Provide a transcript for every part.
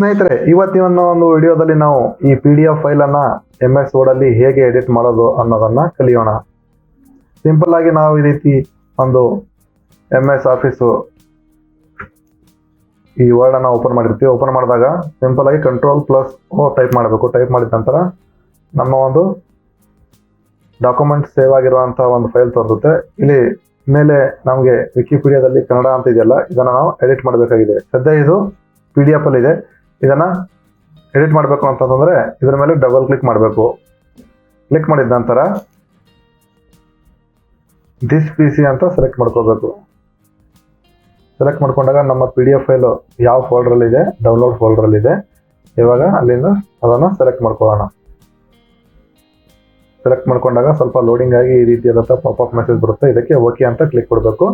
ಸ್ನೇಹಿತರೆ, ಇವತ್ತಿನ ಒಂದು ವಿಡಿಯೋದಲ್ಲಿ ನಾವು ಈ ಪಿ ಡಿ ಎಫ್ ಫೈಲನ್ನು ಎಂ ಎಸ್ ವರ್ಡಲ್ಲಿ ಹೇಗೆ ಎಡಿಟ್ ಮಾಡೋದು ಅನ್ನೋದನ್ನು ಕಲಿಯೋಣ. ಸಿಂಪಲ್ ಆಗಿ ನಾವು ಈ ರೀತಿ ಒಂದು ಎಂ ಎಸ್ ಆಫೀಸು ಈ ವರ್ಡನ್ನು ಓಪನ್ ಮಾಡಿರ್ತೀವಿ. ಓಪನ್ ಮಾಡಿದಾಗ ಸಿಂಪಲ್ ಆಗಿ ಕಂಟ್ರೋಲ್ ಪ್ಲಸ್ ಓ ಟೈಪ್ ಮಾಡಬೇಕು. ಟೈಪ್ ಮಾಡಿದ ನಂತರ ನಮ್ಮ ಒಂದು ಡಾಕ್ಯುಮೆಂಟ್ ಸೇವ್ ಆಗಿರುವಂಥ ಒಂದು ಫೈಲ್ ತೋರಿಸುತ್ತೆ. ಇಲ್ಲಿ ಮೇಲೆ ನಮಗೆ ವಿಕಿಪೀಡಿಯಾದಲ್ಲಿ ಕನ್ನಡ ಅಂತ ಇದೆಯಲ್ಲ, ಇದನ್ನು ನಾವು ಎಡಿಟ್ ಮಾಡಬೇಕಾಗಿದೆ. ಸದ್ಯ ಇದು ಪಿ ಡಿ ಎಫ್ ಅಲ್ಲಿ ಇದೆ. ಇದನ್ನ ಎಡಿಟ್ ಮಾಡಬೇಕು ಅಂತಂದ್ರೆ ಇದರ ಮೇಲೆ ಡಬಲ್ ಕ್ಲಿಕ್ ಮಾಡಬೇಕು. ಕ್ಲಿಕ್ ಮಾಡಿದ ನಂತರ ದಿಸ್ ಪಿ ಸಿ ಅಂತ ಸೆಲೆಕ್ಟ್ ಮಾಡ್ಕೋಬೇಕು. ಸೆಲೆಕ್ಟ್ ಮಾಡ್ಕೊಂಡಾಗ ನಮ್ಮ ಪಿ ಡಿ ಎಫ್ ಫೈಲು ಯಾವ ಫೋಲ್ಡ್ರಲ್ಲಿದೆ ಡೌನ್ಲೋಡ್ ಫೋಲ್ಡ್ರಲ್ಲಿದೆ ಇವಾಗ ಅಲ್ಲಿಂದ ಅದನ್ನು ಸೆಲೆಕ್ಟ್ ಮಾಡ್ಕೊಳ್ಳೋಣ. ಸೆಲೆಕ್ಟ್ ಮಾಡ್ಕೊಂಡಾಗ ಸ್ವಲ್ಪ ಲೋಡಿಂಗ್ ಆಗಿ ಈ ರೀತಿಯಾದಂಥ ಪಾಪಪ್ ಮೆಸೇಜ್ ಬರುತ್ತೆ. ಇದಕ್ಕೆ ಓಕೆ ಅಂತ ಕ್ಲಿಕ್ ಕೊಡಬೇಕು.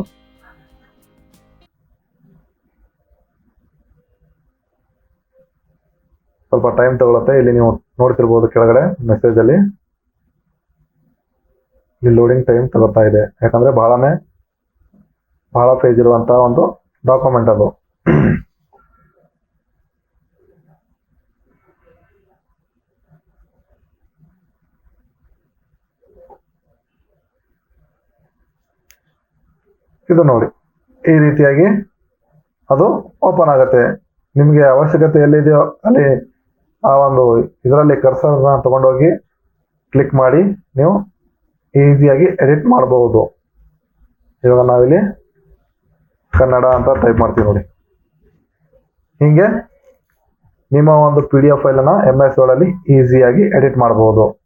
ಸ್ವಲ್ಪ ಟೈಮ್ ತಗೊಳುತ್ತೆ. ಇಲ್ಲಿ ನೀವು ನೋಡ್ತಿರ್ಬೋದು ಕೆಳಗಡೆ ಮೆಸೇಜ್ ಅಲ್ಲಿ. ಇಲ್ಲಿ ಲೋಡಿಂಗ್ ಟೈಮ್ ತಗೋತಾ ಇದೆ. ಯಾಕಂದ್ರೆ ಬಹಳನೇ ಬಹಳ ಪೇಜ್ ಇರುವಂತ ಒಂದು ಡಾಕ್ಯುಮೆಂಟ್ ಅದು. ಇದು ನೋಡಿ, ಈ ರೀತಿಯಾಗಿ ಅದು ಓಪನ್ ಆಗುತ್ತೆ. ನಿಮಗೆ ಅವಶ್ಯಕತೆ ಎಲ್ಲಿದೆಯೋ ಅಲ್ಲಿ ಆ ಒಂದು ಇದರಲ್ಲಿ ಕರ್ಸರ್ನ ತಗೊಂಡೋಗಿ ಕ್ಲಿಕ್ ಮಾಡಿ ನೀವು ಈಸಿಯಾಗಿ ಎಡಿಟ್ ಮಾಡಬಹುದು. ಇವಾಗ ನಾವಿಲ್ಲಿ ಕನ್ನಡ ಅಂತ ಟೈಪ್ ಮಾಡ್ತೀವಿ ನೋಡಿ. ಹೀಗೆ ನಿಮ್ಮ ಒಂದು ಪಿ ಡಿ ಎಫ್ ಫೈಲನ್ನು ಎಂ ಎಸ್ ವರ್ಡಲ್ಲಿ ಈಸಿಯಾಗಿ ಎಡಿಟ್ ಮಾಡಬಹುದು.